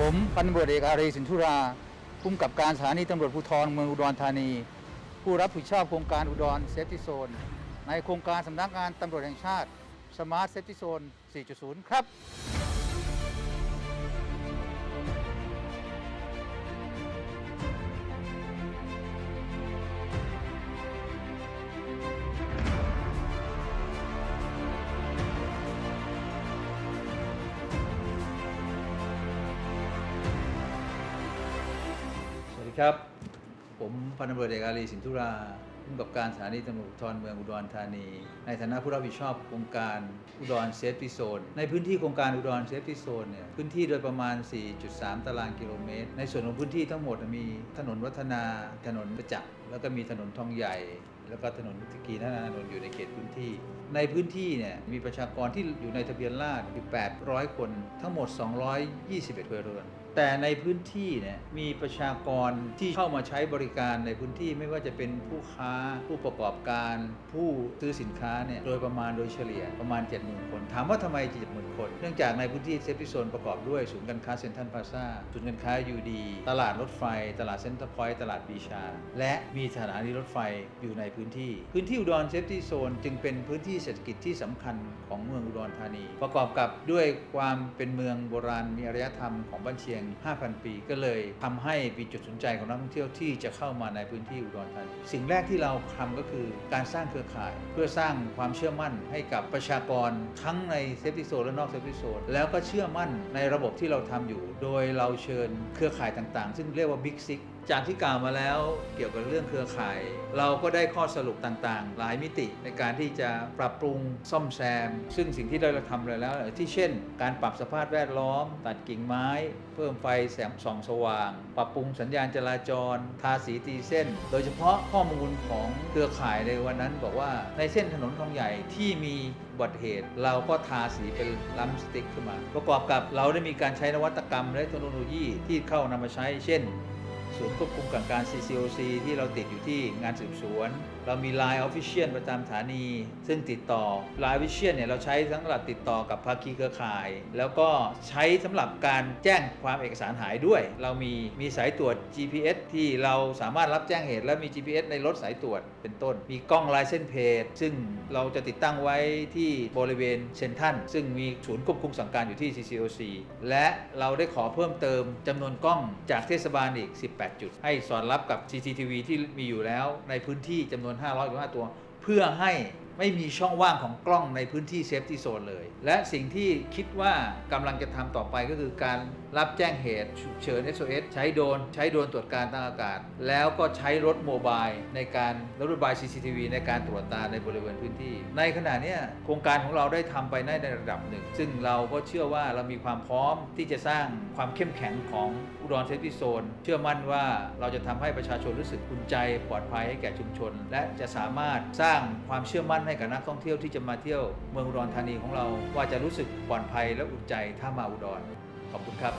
ผมพันตำรวจเอกอารีสินธุราผู้กำกับการสถานีตำรวจภูธรเมืองอุดรธานี ผู้รับผิดชอบโครงการอุดรเซฟตี้โซน ในโครงการสำนักงานตำรวจแห่งชาติสมาร์ทเซฟตี้โซน 4.0 ครับ ครับ ผมพันตำรวจเอกอารีสินธุราผู้กับการสถานีตำรวจภูธรเมืองอุดรธานี ในฐานะผู้รับผิดชอบโครงการอุดรเซฟตี้โซน ในพื้นที่โครงการอุดรเซฟตี้โซนเนี่ย พื้นที่โดยประมาณ 4.3 ตารางกิโลเมตร ในส่วนของพื้นที่ทั้งหมดมีถนนวัฒนา ถนนประจักษ์แล้วก็มีถนนทองใหญ่ แล้วก็ถนนตะกีนานานนอยู่ในเขตพื้นที่ ในพื้นที่เนี่ยมีประชากรที่อยู่ในทะเบียนราษฎร์อยู่ 800 คน ทั้งหมด 221ครัวเรือนแต่ในพื้นที่เนี่ยมีประชากรที่เข้ามาใช้บริการในพื้นที่ไม่ว่าจะเป็นผู้ค้าผู้ประกอบการ ผู้ซื้อสินค้าเนี่ยโดยประมาณโดยเฉลี่ยประมาณ 70,000 คน ถามว่าทำไม 70,000 คน เนื่องจากในพื้นที่เซฟตี้โซนประกอบด้วยศูนย์การค้าเซ็นทรัลพาซ่าศูนย์การค้ายูดีตลาดรถไฟ ตลาดเซ็นเตอร์พอยต์ตลาดบีชา และมีสถานีรถไฟอยู่ในพื้นที่ พื้นที่อุดรเซฟตี้โซนจึงเป็นพื้นที่เศรษฐกิจที่สำคัญของเมืองอุดรธานี ประกอบกับด้วยความเป็นเมืองโบราณมีอารยธรรมของบ้านเชียง5,000 ปี ก็เลยทำให้มีจุดสนใจของนักท่องเที่ยวที่จะเข้ามาในพื้นที่อุดรธานีสิ่งแรกที่เราทำก็คือการสร้างเครือข่าย เพื่อสร้างความเชื่อมั่นให้กับประชากรทั้งในเซฟตี้โซนและนอกเซฟตี้โซนแล้วก็เชื่อมั่นในระบบที่เราทำอยู่ โดยเราเชิญเครือข่ายต่างๆ ซึ่งเรียกว่าบิ๊กซิกจากที่กล่าวมาแล้วเกี่ยวกับเรื่องเครือข่าย เราก็ได้ข้อสรุปต่างๆ หลายมิติในการที่จะปรับปรุงซ่อมแซม ซึ่งสิ่งที่เราทำเลยแล้ว ที่เช่น การปรับสภาพแวดล้อม ตัดกิ่งไม้ เพิ่มไฟแสงส่องสว่าง ปรับปรุงสัญญาณจราจร ทาสีตีเส้น โดยเฉพาะข้อมูลของเครือข่ายในวันนั้น บอกว่าในเส้นถนนทองใหญ่ที่มีอุบัติเหตุ เราก็ทาสีเป็นลัมสติ๊กขึ้นมา ประกอบกับเราได้มีการใช้นวัตกรรมและเทคโนโลยีที่เข้านำมาใช้เช่น ศูนย์ควบคุมกับการ CCOC ที่เราติดอยู่ที่งานสืบสวน เรามี Line Official ประจำสถานี ซึ่งติดต่อ Line Official เนี่ยเราใช้สำหรับติดต่อกับภาคีเครือข่าย แล้วก็ใช้สำหรับการแจ้งความเอกสารหายด้วย เรามีมีสายตรวจ GPS ที่เราสามารถรับแจ้งเหตุ และมี GPS ในรถสายตรวจเป็นต้น มีกล้องลายเส้นเพจซึ่งเราจะติดตั้งไว้ที่บริเวณเซนทันซึ่งมีศูนย์ควบคุมสั่งการอยู่ที่ CCOC และเราได้ขอเพิ่มเติมจำนวนกล้องจากเทศบาลอีก 18จุด ให้สอดรับกับ CCTV ที่มีอยู่แล้วในพื้นที่จำนวน515ตัว เพื่อให้ ไม่มีช่องว่างของกล้องในพื้นที่เซฟตี้โซนเลย และสิ่งที่คิดว่ากำลังจะทำต่อไปก็คือการรับแจ้งเหตุฉุกเฉิน SOS ใช้โดรนใช้โดรนตรวจการทางอากาศ แล้วก็ใช้รถโมบายในการรถโมบาย CCTV ในการตรวจตาในบริเวณพื้นที่ ในขณะนี้โครงการของเราได้ทำไปได้ในระดับหนึ่ง ซึ่งเราก็เชื่อว่าเรามีความพร้อมที่จะสร้างความเข้มแข็งของอุดรเซฟตี้โซนเชื่อมั่นว่าเราจะทำให้ประชาชนรู้สึกอุ่นใจปลอดภัยให้แก่ชุมชน และจะสามารถสร้างความเชื่อมั่นให้กับนักท่องเที่ยวที่จะมาเที่ยวเมืองอุดรธานีของเรา ว่าจะรู้สึกปลอดภัยและอุ่นใจถ้ามาอุดรขอบคุณครับ